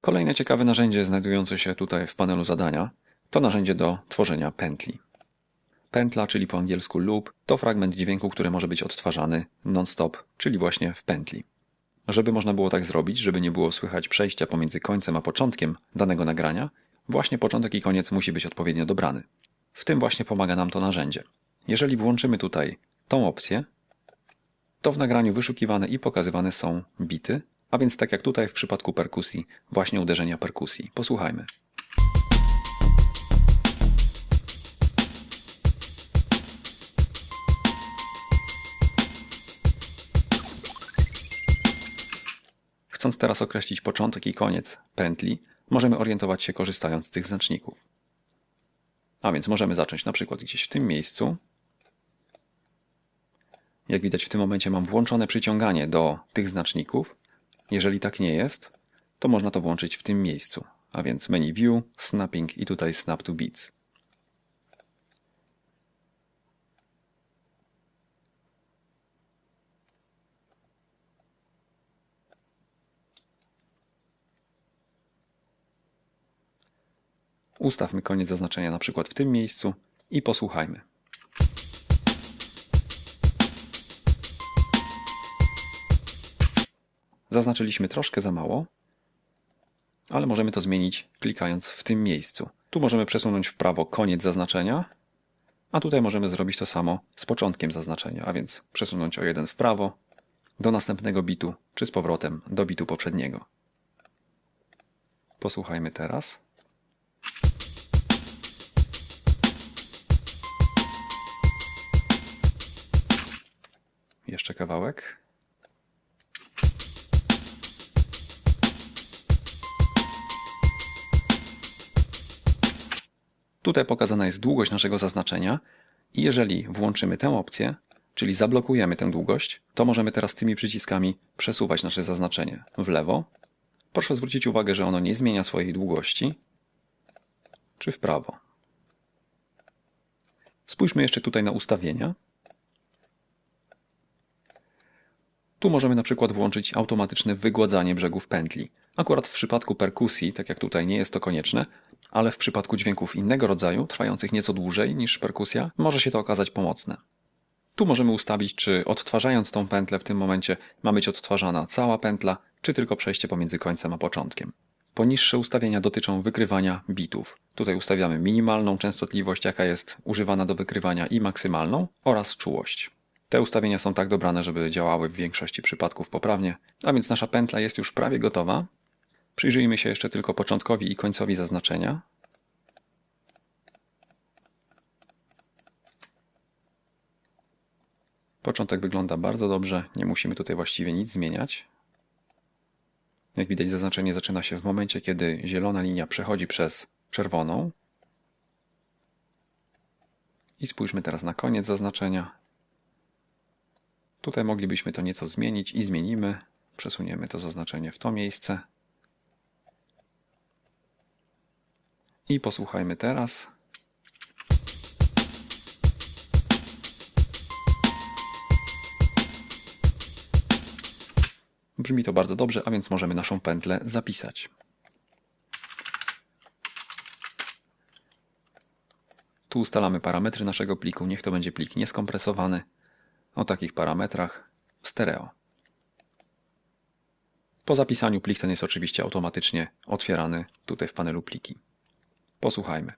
Kolejne ciekawe narzędzie znajdujące się tutaj w panelu zadania to narzędzie do tworzenia pętli. Pętla, czyli po angielsku loop, to fragment dźwięku, który może być odtwarzany non-stop, czyli właśnie w pętli. Żeby można było tak zrobić, żeby nie było słychać przejścia pomiędzy końcem a początkiem danego nagrania, właśnie początek i koniec musi być odpowiednio dobrany. W tym właśnie pomaga nam to narzędzie. Jeżeli włączymy tutaj tą opcję, to w nagraniu wyszukiwane i pokazywane są bity, a więc tak jak tutaj w przypadku perkusji, właśnie uderzenia perkusji. Posłuchajmy. Chcąc teraz określić początek i koniec pętli, możemy orientować się korzystając z tych znaczników. A więc możemy zacząć na przykład gdzieś w tym miejscu. Jak widać w tym momencie mam włączone przyciąganie do tych znaczników. Jeżeli tak nie jest, to można to włączyć w tym miejscu. A więc menu View, Snapping i tutaj Snap to Beats. Ustawmy koniec zaznaczenia na przykład w tym miejscu i posłuchajmy. Zaznaczyliśmy troszkę za mało, ale możemy to zmienić klikając w tym miejscu. Tu możemy przesunąć w prawo koniec zaznaczenia, a tutaj możemy zrobić to samo z początkiem zaznaczenia, a więc przesunąć o jeden w prawo do następnego bitu, czy z powrotem do bitu poprzedniego. Posłuchajmy teraz. Jeszcze kawałek. Tutaj pokazana jest długość naszego zaznaczenia i jeżeli włączymy tę opcję, czyli zablokujemy tę długość, to możemy teraz tymi przyciskami przesuwać nasze zaznaczenie w lewo. Proszę zwrócić uwagę, że ono nie zmienia swojej długości, czy w prawo. Spójrzmy jeszcze tutaj na ustawienia. Tu możemy na przykład włączyć automatyczne wygładzanie brzegów pętli. Akurat w przypadku perkusji, tak jak tutaj, nie jest to konieczne, ale w przypadku dźwięków innego rodzaju, trwających nieco dłużej niż perkusja, może się to okazać pomocne. Tu możemy ustawić, czy odtwarzając tą pętlę w tym momencie ma być odtwarzana cała pętla, czy tylko przejście pomiędzy końcem a początkiem. Poniższe ustawienia dotyczą wykrywania bitów. Tutaj ustawiamy minimalną częstotliwość, jaka jest używana do wykrywania i maksymalną oraz czułość. Te ustawienia są tak dobrane, żeby działały w większości przypadków poprawnie, a więc nasza pętla jest już prawie gotowa. Przyjrzyjmy się jeszcze tylko początkowi i końcowi zaznaczenia. Początek wygląda bardzo dobrze, nie musimy tutaj właściwie nic zmieniać. Jak widać zaznaczenie zaczyna się w momencie, kiedy zielona linia przechodzi przez czerwoną. I spójrzmy teraz na koniec zaznaczenia. Tutaj moglibyśmy to nieco zmienić i zmienimy. Przesuniemy to zaznaczenie w to miejsce. I posłuchajmy teraz. Brzmi to bardzo dobrze, a więc możemy naszą pętlę zapisać. Tu ustalamy parametry naszego pliku. Niech to będzie plik nieskompresowany o takich parametrach stereo. Po zapisaniu plik ten jest oczywiście automatycznie otwierany tutaj w panelu pliki. Posłuchajmy.